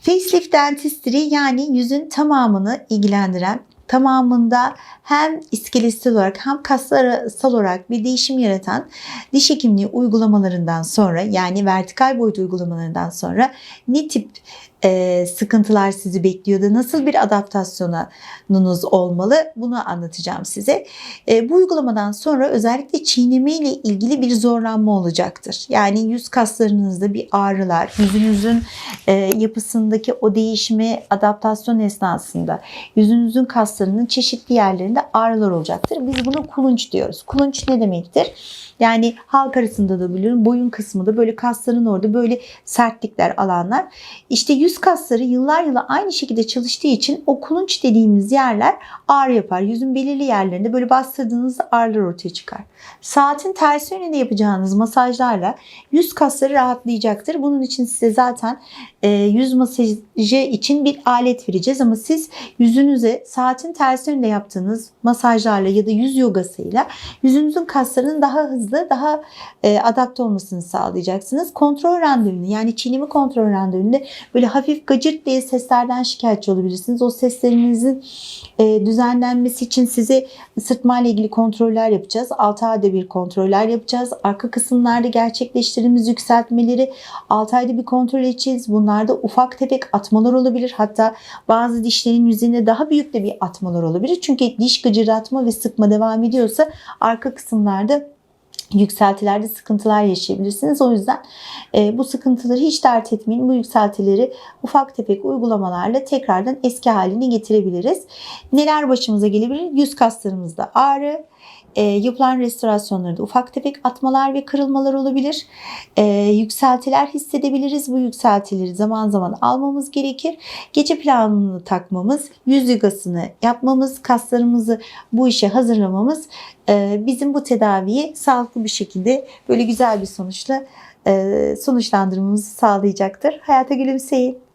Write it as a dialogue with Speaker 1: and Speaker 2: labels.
Speaker 1: Facelift Dentistry yani yüzün tamamını ilgilendiren tamamında hem iskeletsel olarak hem kaslarasal olarak bir değişim yaratan diş hekimliği uygulamalarından sonra yani vertikal boyut uygulamalarından sonra ne tip e, sıkıntılar sizi bekliyordu? Nasıl bir adaptasyonunuz olmalı? Bunu anlatacağım size. E, bu uygulamadan sonra özellikle çiğneme ile ilgili bir zorlanma olacaktır. Yani yüz kaslarınızda bir ağrılar, yüzünüzün e, yapısındaki o değişime adaptasyon esnasında yüzünüzün kaslarının çeşitli yerlerinde ağrılar olacaktır. Biz buna kulunç diyoruz. Kulunç ne demektir? Yani halk arasında da biliyorum boyun kısmında böyle kasların orada böyle sertlikler alanlar. İşte yüz kasları yıllar yılı aynı şekilde çalıştığı için o kulunç dediğimiz yerler ağrı yapar. Yüzün belirli yerlerinde böyle bastırdığınızda ağrılar ortaya çıkar. Saatin tersi yönünde yapacağınız masajlarla yüz kasları rahatlayacaktır. Bunun için size zaten e, yüz masajı için bir alet vereceğiz ama siz yüzünüze saatin tersi yönünde yaptığınız masajlarla ya da yüz yogasıyla yüzünüzün kaslarının daha hızlı, daha e, adapte olmasını sağlayacaksınız. Kontrol randevunu yani çiğneme kontrol randevunda böyle hafif gacırt diye seslerden şikayetçi olabilirsiniz. O seslerinizin e, düzenlenmesi için size ısırtma ile ilgili kontroller yapacağız. 6 ayda bir kontroller yapacağız. Arka kısımlarda gerçekleştirdiğimiz yükseltmeleri 6 ayda bir kontrol edeceğiz. Bunlarda ufak tefek atmalar olabilir. Hatta bazı dişlerin yüzünde daha büyük de bir atmalar olabilir. Çünkü diş gıcırdatma ve sıkma devam ediyorsa arka kısımlarda yükseltilerde sıkıntılar yaşayabilirsiniz. O yüzden e, bu sıkıntıları hiç dert etmeyin. Bu yükseltileri ufak tefek uygulamalarla tekrardan eski haline getirebiliriz. Neler başımıza gelebilir? Yüz kaslarımızda ağrı, e, yapılan restorasyonlarda ufak tefek atmalar ve kırılmalar olabilir. E, yükseltiler hissedebiliriz. Bu yükseltileri zaman zaman almamız gerekir. Gece planını takmamız, yüz yogasını yapmamız, kaslarımızı bu işe hazırlamamız bizim bu tedaviyi sağlıklı bir şekilde böyle güzel bir sonuçla e, sonuçlandırmamızı sağlayacaktır. Hayata gülümseyin.